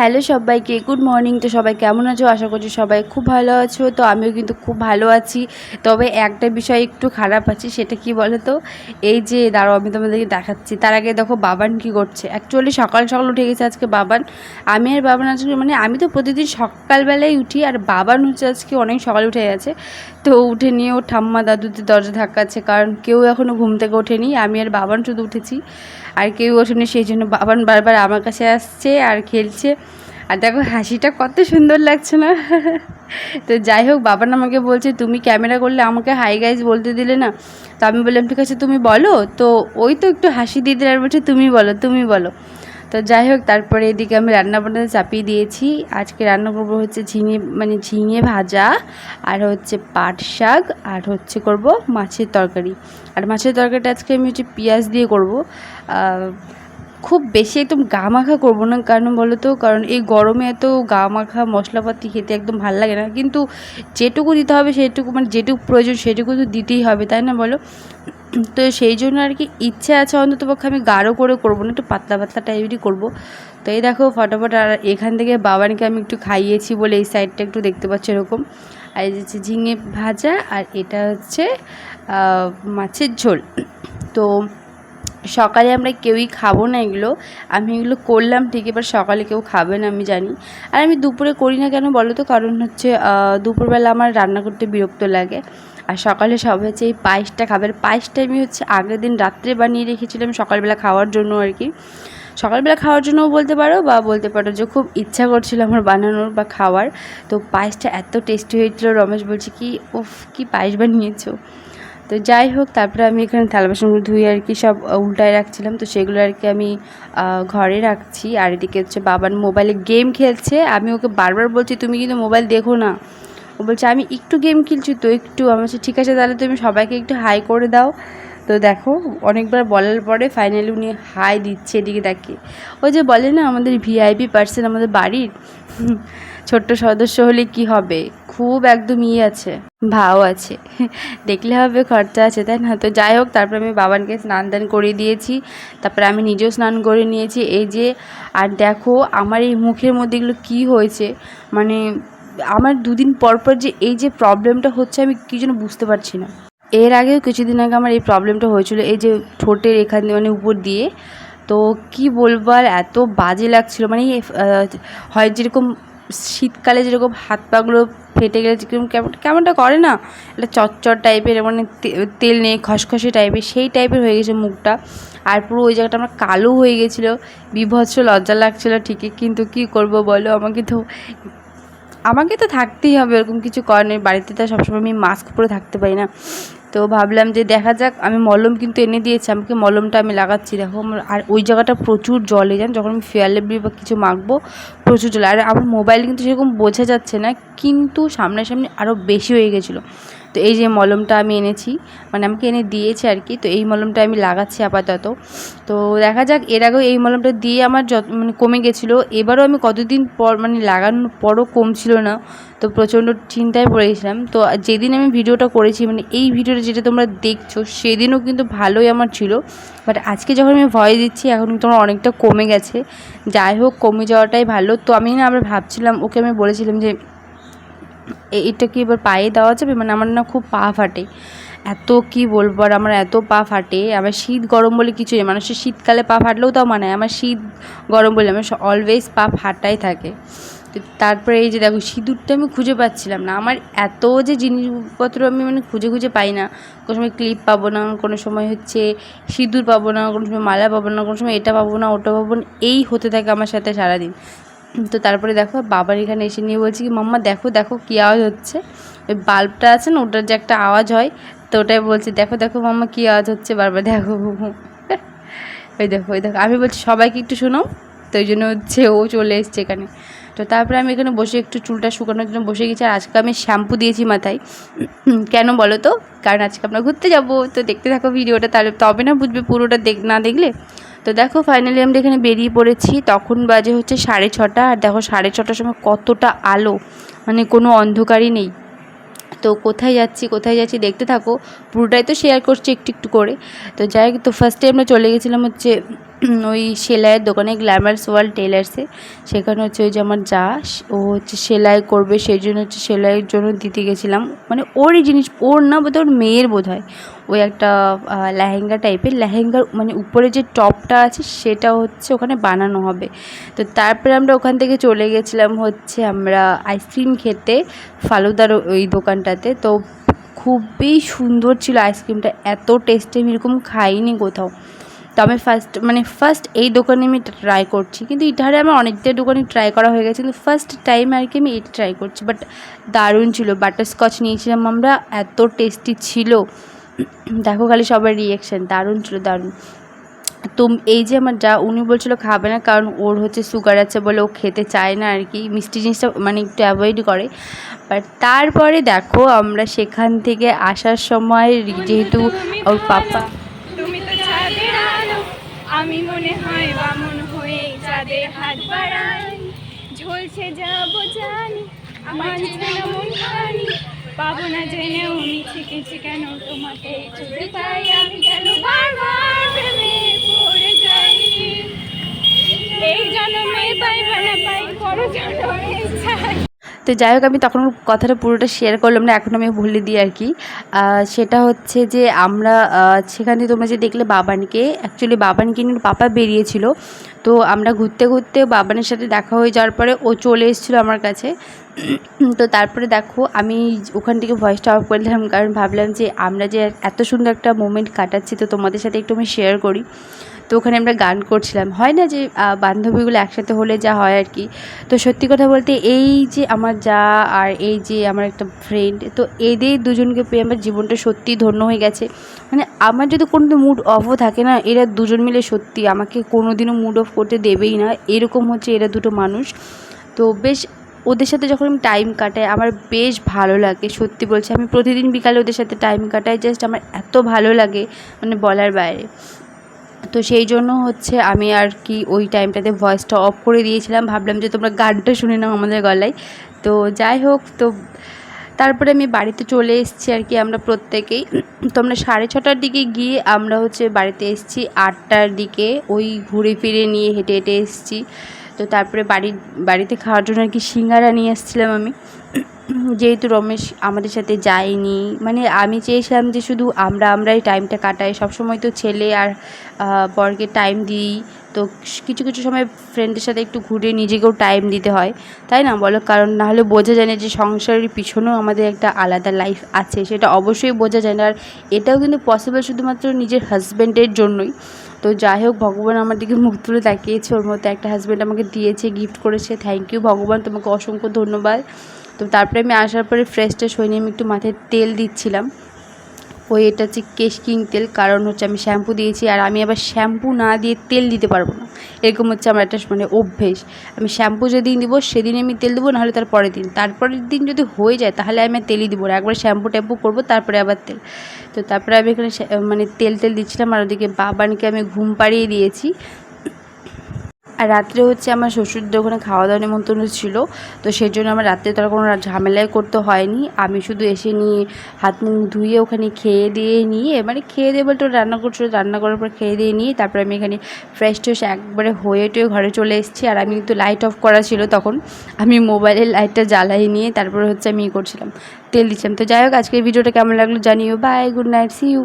Hello সবাইকে good morning তো সবাই কেমন আছো? আশা করছি সবাই খুব ভালো আছো। তো আমিও কিন্তু খুব ভালো আছি। তবে একটা বিষয় একটু খারাপ আছে, সেটা কি বলো তো এই যে, দাঁড়াও, আমি তোমাদেরকে দেখাচ্ছি। তার আগে দেখো, বাবান কি করছে? অ্যাকচুয়ালি সকাল সকাল উঠে গেছে আজকে বাবান। আমি আর বাবান আজকে মানে আমি তো প্রতিদিন সকালবেলায় উঠি, আর বাবান হচ্ছে আজকে অনেক সকালে উঠে গেছে। তো উঠে নিয়ে ও ঠাম্মা দাদুদের দরজা ধাক্কাচ্ছে, কারণ কেউ এখনও ঘুম থেকে ওঠেনি। আমি আর বাবান শুধু উঠেছি। আর কেউ ওঠেনি, সেই জন্য বাবান বারবার আমার কাছে আসছে আর খেলছে। আর দেখো হাসিটা কত সুন্দর লাগছে না? তো যাই হোক বাবান আমাকে বলছে, তুমি ক্যামেরা করলে আমাকে হাই গাইজ বলতে দিলে না? তো আমি বললাম, ঠিক আছে, তুমি বলো। তো ওই তো একটু হাসি দিয়ে দিলে আর বলছে, তুমি বলো তুমি বলো। তো যাই হোক, তারপরে এদিকে আমি রান্না বান্নাতে চাপিয়ে দিয়েছি। আজকে রান্না করব হচ্ছে ঝিঙে মানে ঝিঙে ভাজা, আর হচ্ছে পাট শাক, আর হচ্ছে করব মাছের তরকারি। আর মাছের তরকারিটা আজকে আমি হচ্ছে পেঁয়াজ দিয়ে করব। খুব বেশি একদম গা মাখা করব না। কারণ বলো তো কারণ এই গরমে এত গা মাখা মশলাপাতি খেতে একদম ভালো লাগে না। কিন্তু যেটুকু দিতে হবে সেটুকু মানে যেটুকু প্রয়োজন সেটুকু তো দিতেই হবে, তাই না বলো? তো সেই জন্য আর কি ইচ্ছে আছে অন্তত পক্ষে আমি গাঢ় করে করব না, একটু পাতলা পাতলা টাইপেরই করব। তো এই দেখো ফটাফট আর এখান থেকে বাবানকে আমি একটু খাইয়েছি বলে এই সাইডটা একটু দেখতে পাচ্ছি এরকম। আর এই হচ্ছে ঝিঙে ভাজা আর এটা হচ্ছে মাছের ঝোল। তো সকালে আমরা কেউই খাব না এগুলো। আমি এগুলো করলাম ঠিক, এবার সকালে কেউ খাবে না, আমি জানি। আর আমি দুপুরে করি না কেন বলো তো? কারণ হচ্ছে দুপুরবেলা আমার রান্না করতে বিরক্ত লাগে। আর সকালে সব হচ্ছে এই পায়েসটা খাবার পায়েসটা আমি হচ্ছে আগের দিন রাত্রে বানিয়ে রেখেছিলাম সকালবেলা খাওয়ার জন্য আর কি। সকালবেলা খাওয়ার জন্যও বলতে পারো বা বলতে পারো যে খুব ইচ্ছা করছিল আমার বানানোর বা খাওয়ার। তো পায়েসটা এত টেস্টি হয়েছিল, রমেশ বলছে কি ওফ কি পায়েস বানিয়েছো? তো যাই হোক, তারপরে আমি এখানে থালা বাসনগুলো ধুয়ে আর কি সব উল্টায় রাখছিলাম। তো সেগুলো আর কি আমি ঘরে রাখছি। আর এদিকে হচ্ছে বাবার মোবাইলে গেম খেলছে। আমি ওকে বারবার বলছি, তুমি কিন্তু মোবাইল দেখো না। ও বলছে, আমি একটু গেম খেলছি তো একটু। আমার ঠিক আছে, তাহলে তুমি সবাইকে একটু হাই করে দাও। তো দেখো, অনেকবার বলার পরে ফাইনালি উনি হাই দিচ্ছে এদিকে দেখে। ওই যে বলে না, আমাদের ভিআইপি পার্সন আমাদের বাড়ির? ছোট্ট সদস্য হলে কি হবে? খুব একদম ইয়ে আছে, ভাও আছে। দেখলে হবে, খরচা আছে, তাই না? তো যাই হোক, তারপর আমি বাবানকে স্নান দান করে দিয়েছি। তারপরে আমি নিজেও স্নান করে নিয়েছি। এই যে, আর দেখো, আমার এই মুখের মধ্যে এগুলো কী হয়েছে? মানে আমার দুদিন পর পর যে এই যে প্রবলেমটা হচ্ছে, আমি কী যেন বুঝতে পারছি না। এর আগেও কিছুদিন আগে আমার এই প্রবলেমটা হয়েছিল, এই যে ঠোঁটের এখান মানে উপর দিয়ে। তো কি বলব, আর এত বাজে লাগছিল। মানে হয় যেরকম শীতকালে যেরকম হাত পাগুলো ফেটে গেলে যেরকম কেমন কেমনটা করে না? একটা চটচট টাইপের মানে তেল নেই খসখসে টাইপের, সেই টাইপের হয়ে গেছে মুখটা। আর পুরো ওই জায়গাটা আমার কালো হয়ে গেছিল। বিভৎস লজ্জা লাগছিল ঠিকই, কিন্তু কি করব বলো? আমাকে তো আমাকে তো থাকতেই হবে এরকম কিছু করার নেই। বাড়িতে তো সবসময় আমি মাস্ক পরে থাকতে পারি না। তো ভাবলাম যে দেখা যাক, আমি মলম কিন্তু এনে দিয়েছি, আমাকে মলমটা আমি লাগাচ্ছি। দেখো আর ওই জায়গাটা প্রচুর জলে যান যখন আমি ফেয়ার বা কিছু মাখবো, প্রচুর জল। আর আমার মোবাইল কিন্তু সেরকম বোঝা যাচ্ছে না, কিন্তু সামনাসামনি আরও বেশি হয়ে গেছিল। তো এই যে মলমটা আমি এনেছি মানে আমাকে এনে দিয়েছে আর কি, তো এই মলমটা আমি লাগাচ্ছি আপাতত। তো দেখা যাক, এর আগেও এই মলমটা দিয়ে আমার যত মানে কমে গেছিল, এবারও আমি কতদিন পর মানে লাগানোর পরও কমছিল না, তো প্রচণ্ড চিন্তায় পড়েছিলাম তো যেদিন আমি ভিডিওটা করেছি মানে এই ভিডিওটা যেটা তোমরা দেখছ, সেদিনও কিন্তু ভালোই আমার ছিল। বাট আজকে যখন আমি ভয় দিচ্ছি, এখন কিন্তু আমার অনেকটা কমে গেছে। যাই হোক, কমে যাওয়াটাই ভালো। তো আমি না, আমরা ভাবছিলাম, ওকে আমি বলেছিলাম যে এটা কি এবার পায়ে দেওয়া যাবে? মানে আমার না খুব পা ফাটে। এত কি বলব? আর আমার এত পা ফাটে। আমার শীত গরম বলে কিছু নেই। মানুষের শীতকালে পা ফাটলেও তাও মানে আমার শীত গরম বলে আমার অলওয়েজ পা ফাটাই থাকে। তারপরে এই যে দেখো, সিঁদুরটা আমি খুঁজে পাচ্ছিলাম না। আমার এত যে জিনিসপত্র আমি মানে খুঁজে খুঁজে পাই না। কোনো সময় ক্লিপ পাবো না, কোনো সময় হচ্ছে সিঁদুর পাবো না, কোনো সময় মালা পাবো না, কোনো সময় এটা পাবো না, ওটা পাবো না, এই হতে থাকে আমার সাথে সারাদিন। তো তারপরে দেখো বাবার এখানে এসে নিয়ে বলছি কি, মাম্মা, দেখো দেখো কী আওয়াজ হচ্ছে। ওই বাল্বটা আছে না, ওটার যে একটা আওয়াজ হয়, তো ওটাই বলছি, দেখো দেখো মাম্মা, কী আওয়াজ হচ্ছে বারবার, দেখো। ওই দেখো ওই দেখো। আমি বলছি, সবাইকে একটু শোনো তো ওই জন্য হচ্ছে ও চলে এসছে এখানে। তো তারপরে আমি এখানে বসে একটু চুলটা শুকানোর জন্য বসে গেছি, আর আজকে আমি শ্যাম্পু দিয়েছি মাথায়। কেন বলো তো? কারণ আজকে আমরা ঘুরতে যাব। তো দেখতে থাকো ভিডিওটা, তাহলে তবে না বুঝবে পুরোটা দেখ, না দেখলে? তো দেখো ফাইনালি আমরা এখানে বেরিয়ে পড়েছি। তখন বাজে হচ্ছে সাড়ে ছটা। আর দেখো, সাড়ে ছটার সময় কতটা আলো। মানে কোনো অন্ধকারই নেই। তো কোথায় যাচ্ছি কোথায় যাচ্ছি দেখতে থাকো। পুরোটাই তো শেয়ার করছি একটু একটু করে। তো যাই তো ফার্স্টে আমরা চলে গেছিলাম হচ্ছে ওই সেলাইয়ের দোকানে গ্ল্যামার্স ওয়ার্ল্ড টেলার্সে সেখানে হচ্ছে ওই যে আমার যা, ও হচ্ছে সেলাই করবে সেই জন্য হচ্ছে সেলাইয়ের জন্য দিতে গেছিলাম। মানে ওরই জিনিস, ওর না বোধহয় ওর মেয়ের বোধ হয় ওই একটা লেহেঙ্গা টাইপের। লেহেঙ্গার মানে উপরে যে টপটা আছে, সেটা হচ্ছে ওখানে বানানো হবে। তো তারপরে আমরা ওখান থেকে চলে গেছিলাম হচ্ছে আমরা আইসক্রিম খেতে, ফালুদার ওই দোকানটাতে। তো খুবই সুন্দর ছিল আইসক্রিমটা। এত টেস্টি আমি এরকম খাইনি কোথাও। আমি ফার্স্ট মানে ফার্স্ট এই দোকানে আমি ট্রাই করছি। কিন্তু ইটারে আমার অনেকটা দোকানে ট্রাই করা হয়ে গেছে। কিন্তু ফার্স্ট টাইম আর কি আমি এটা ট্রাই করছি। বাট দারুণ ছিল। বাটারস্কচ নিয়েছিলাম আমরা। এত টেস্টি ছিল। দেখো খালি সবার রিয়েকশান দারুণ ছিল দারুণ। তো এই যে আমার যা উনি বলছিল খাবে না কারণ ওর হচ্ছে সুগার আছে বলে ও খেতে চায় না আর কি। মিষ্টি জিনিসটা মানে একটু অ্যাভয়েড করে। বাট তারপরে দেখো আমরা সেখান থেকে আসার সময় যেহেতু ওর পাপা তো আমি মনে হয় বামন হয়ে চাঁদের হাত বাড়াই। ঝলছে যাব জানি, আমার মন খানি। পাবো না জেনেও মিছে কিছু কেন তোমাকে চুলে পাই। আমি কেন বারবার প্রেমে পড়ে যাই। এই জন্মে পাই না পাই বড় জন্মে চাই। তো যাই হোক, আমি তখন কথাটা পুরোটা শেয়ার করলাম না, এখন আমি ভুলে দিই আর কি। সেটা হচ্ছে যে আমরা সেখানে তোমরা যে দেখলে বাবানকে অ্যাকচুয়ালি বাবানকে নিয়ে পাপা বেরিয়েছিল। তো আমরা ঘুরতে ঘুরতে বাবানের সাথে দেখা হয়ে যাওয়ার পরে ও চলে এসেছিল আমার কাছে। তো তারপরে দেখো, আমি ওখান থেকে ভয়েসটা অফ করে দিলাম, কারণ ভাবলাম যে আমরা যে এত সুন্দর একটা মোমেন্ট কাটাচ্ছি, তো তোমাদের সাথে একটু আমি শেয়ার করি। তো ওখানে আমরা গান করছিলাম। হয় না যে বান্ধবীগুলো একসাথে হলে যা হয় আর কি। তো সত্যি কথা বলতে এই যে আমার যা আর এই যে আমার একটা ফ্রেন্ড তো এদের দুজনকে পেয়ে আমার জীবনটা সত্যিই ধন্য হয়ে গেছে। মানে আমার যদি কোনো মুড অফও থাকে না, এরা দুজন মিলে সত্যি আমাকে কোনো দিনও মুড অফ করতে দেবেই না। এরকম হচ্ছে এরা দুটো মানুষ। তো বেশ, ওদের সাথে যখন আমি টাইম কাটাই, আমার বেশ ভালো লাগে, সত্যি বলছি। আমি প্রতিদিন বিকালে ওদের সাথে টাইম কাটাই জাস্ট আমার এত ভালো লাগে মানে বলার বাইরে। তো সেই জন্য হচ্ছে আমি আর কি ওই টাইমটাতে ভয়েসটা অফ করে দিয়েছিলাম। ভাবলাম যে তোমরা গানটা শুনে নাও আমাদের গলায়। তো যাই হোক, তো তারপরে আমি বাড়িতে চলে এসেছি আর কি আমরা প্রত্যেকেই। তো আমরা সাড়ে ছটার দিকে গিয়ে আমরা হচ্ছে বাড়িতে এসেছি। আটটার দিকে ওই ঘুরে ফিরে নিয়ে হেঁটে হেঁটে এসেছি। তো তারপরে বাড়ি বাড়িতে খাওয়ার জন্য আর কি সিঙ্গারা নিয়ে এসেছিলাম আমি। যেহেতু রমেশ আমাদের সাথে যায়নি মানে আমি চেয়েছিলাম যে শুধু আমরা আমরাই টাইমটা কাটাই। সবসময় তো ছেলে আর বরকে টাইম দিই। তো কিছু কিছু সময় ফ্রেন্ডের সাথে একটু ঘুরে নিজেকেও টাইম দিতে হয়। তাই না বলো? কারণ নাহলে বোঝা যায় না যে সংসারের পিছনেও আমাদের একটা আলাদা লাইফ আছে। সেটা অবশ্যই বোঝা যায় না। আর এটাও কিন্তু পসিবল শুধুমাত্র নিজের হাজব্যান্ডের জন্যই। তো যাই হোক, ভগবান আমার দিকে মুখ তুলে তাকিয়েছে ওর মতো। একটা হাজব্যান্ড আমাকে দিয়েছে গিফট করেছে। থ্যাংক ইউ ভগবান। তোমাকে অসংখ্য ধন্যবাদ। তো তারপরে আমি আসার পরে ফ্রেশ ট্রেশ হয়ে নিয়ে আমি একটু মাথায় তেল দিচ্ছিলাম। ওই এটা হচ্ছে কেশ কিং তেল, কারণ হচ্ছে আমি শ্যাম্পু দিয়েছি আর আমি আবার শ্যাম্পু না দিয়ে তেল দিতে পারব না। এরকম হচ্ছে আমার একটা মানে অভ্যেস। আমি শ্যাম্পু যেদিন দিব সেদিন আমি তেল দেবো, নাহলে তার পরের দিন। তারপরের দিন যদি হয়ে যায়, তাহলে আমি তেলই দিব না। একবার শ্যাম্পু ট্যাম্পু করব, তারপরে আবার তেল। তো তারপরে আমি এখানে মানে তেল তেল দিচ্ছিলাম আর ওদিকে বাবানকে আমি ঘুম পাড়িয়ে দিয়েছি। আর রাত্রে হচ্ছে আমার শ্বশুরদের ওখানে খাওয়া দাওয়া নিমন্ত্রণ ছিল, তো সেই জন্য আমার রাত্রে তো আর কোনো ঝামেলাই করতে হয়নি। আমি শুধু এসে নিয়ে হাত মুখ ধুয়ে ওখানে খেয়ে দিয়ে নিয়ে মানে খেয়ে দিয়ে বলতে রান্না করছিল, রান্না করার পর খেয়ে দিয়ে নিয়ে তারপরে আমি এখানে ফ্রেশ ট্রেশ একবারে হয়ে টয়ে ঘরে চলে এসেছি। আর আমি কিন্তু লাইট অফ করা ছিল তখন। আমি মোবাইলের লাইটটা জ্বালাই নিয়ে তারপরে হচ্ছে আমি ই করছিলাম, তেল দিচ্ছিলাম। তো যাই হোক, আজকের ভিডিওটা কেমন লাগল জানিও। Bye good night see you